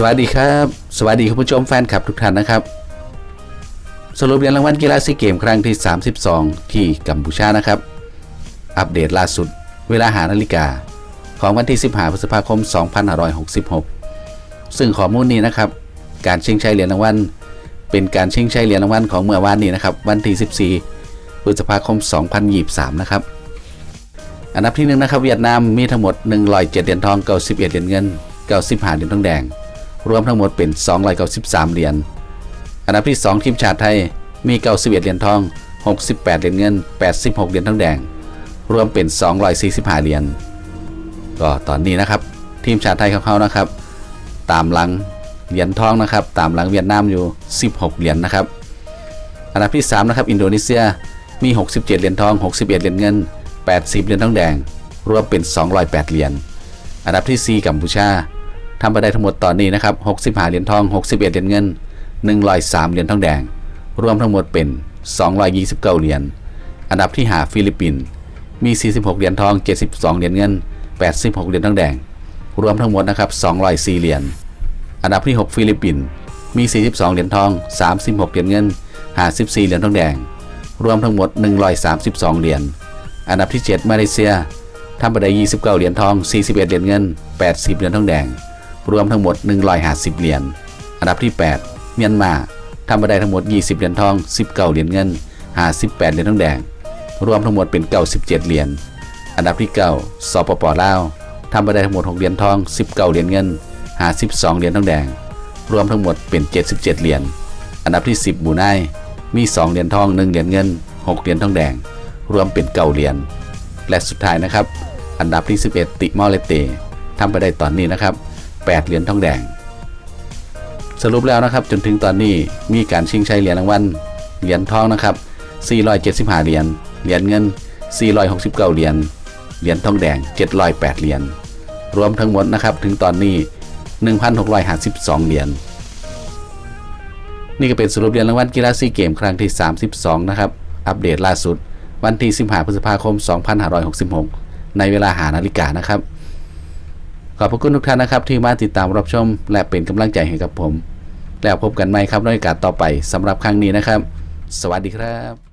สวัสดีครับ สวัสดีคุณผู้ชมแฟนคลับทุกท่านนะครับ สรุปเหรียญรางวัลกีฬาซีเกมครั้งที่ 32 ที่กัมพูชานะครับ อัปเดตล่าสุด เวลาหานาฬิกา ของวันที่ 15 พฤษภาคม 2566 ซึ่งข้อมูลนี้นะครับ การชิงชัยเหรียญรางวัลเป็นการชิงชัยเหรียญรางวัลของเมื่อวานนี้นะครับ วันที่ 14 พฤษภาคม 2023 นะครับ อันดับที่หนึ่งนะครับเวียดนามมีทั้งหมด 107 เหรียญทอง 91 เหรียญเงิน 95 เหรียญทองแดง รวมทั้งหมดเป็น293เหรียญ อันดับที่ 2 ทีมชาติไทยมี91เหรียญทอง 68 เหรียญเงิน 86 เหรียญทองแดง รวมเป็น 245 เหรียญ ก็ตอนนี้นะครับ ทีมชาติไทยของเขานะครับ ตามหลังเหรียญทองนะครับ ตามหลังเวียดนามอยู่ 16 เหรียญนะครับ อันดับที่ 3 นะครับ อินโดนีเซียมี 67 เหรียญทอง 61 เหรียญเงิน 80 เหรียญทองแดง รวมเป็น 208 เหรียญ อันดับที่ 4 กัมพูชา ทำไปได้ทั้งหมดตอนนี้นะครับ65เหรียญทอง 61 เหรียญเงิน103เหรียญทองแดง รวมทั้งหมดเป็น 229 เหรียญ อันดับที่ 5 ฟิลิปปินส์ มี 46 เหรียญทอง 72 เหรียญเงิน 86 เหรียญทองแดง รวมทั้งหมดนะครับ 204 เหรียญ อันดับที่ 6 ฟิลิปปินส์ มี 42 เหรียญทอง 36 เหรียญเงิน 54 เหรียญทองแดง รวมทั้งหมด 132 เหรียญ อันดับที่ 7 มาเลเซียทำไปได้29 เหรียญทอง 41 เหรียญเงิน 80 เหรียญทองแดง รวมทั้งหมด 150 เหรียญ อันดับที่ 8 เมียนมาทำไปได้ทั้งหมด 20 เหรียญทอง 19 เหรียญเงิน 58 เหรียญทองแดง รวมทั้งหมดเป็น 97 เหรียญ อันดับที่ 9 สปปลาวทำไปได้ทั้งหมด 6 เหรียญทอง 19 เหรียญเงิน 52 เหรียญทองแดง รวมทั้งหมดเป็น 77 เหรียญ อันดับที่ 10 บูไนมี 2 เหรียญทอง 1 เหรียญเงิน 6 เหรียญทองแดง รวมเป็น 9 เหรียญ และสุดท้ายนะครับ อันดับที่ 11 ติมอเลเตทำไปได้ตอนนี้นะครับ 8 เหรียญทองแดง สรุปแล้วนะครับจนถึงตอนนี้มีการชิงชัยเหรียญรางวัลเหรียญทองนะครับ 475 เหรียญ เหรียญเงิน 469 เหรียญ เหรียญทองแดง 708 เหรียญ รวมทั้งหมดนะครับถึงตอนนี้ 1,652 เหรียญ นี่ก็เป็นสรุปเหรียญรางวัลกีฬาซีเกมครั้งที่ 32 นะครับ อัปเดตล่าสุด วันที่ 15 พฤษภาคม 2566 ในเวลาหานาฬิกานะครับ ขอบพระคุณทุกท่านนะครับ ที่มาติดตามรับชม และเป็นกำลังใจให้กับผม แล้วพบกันใหม่ครับในโอกาสต่อไปสำหรับครั้งนี้นะครับ สวัสดีครับ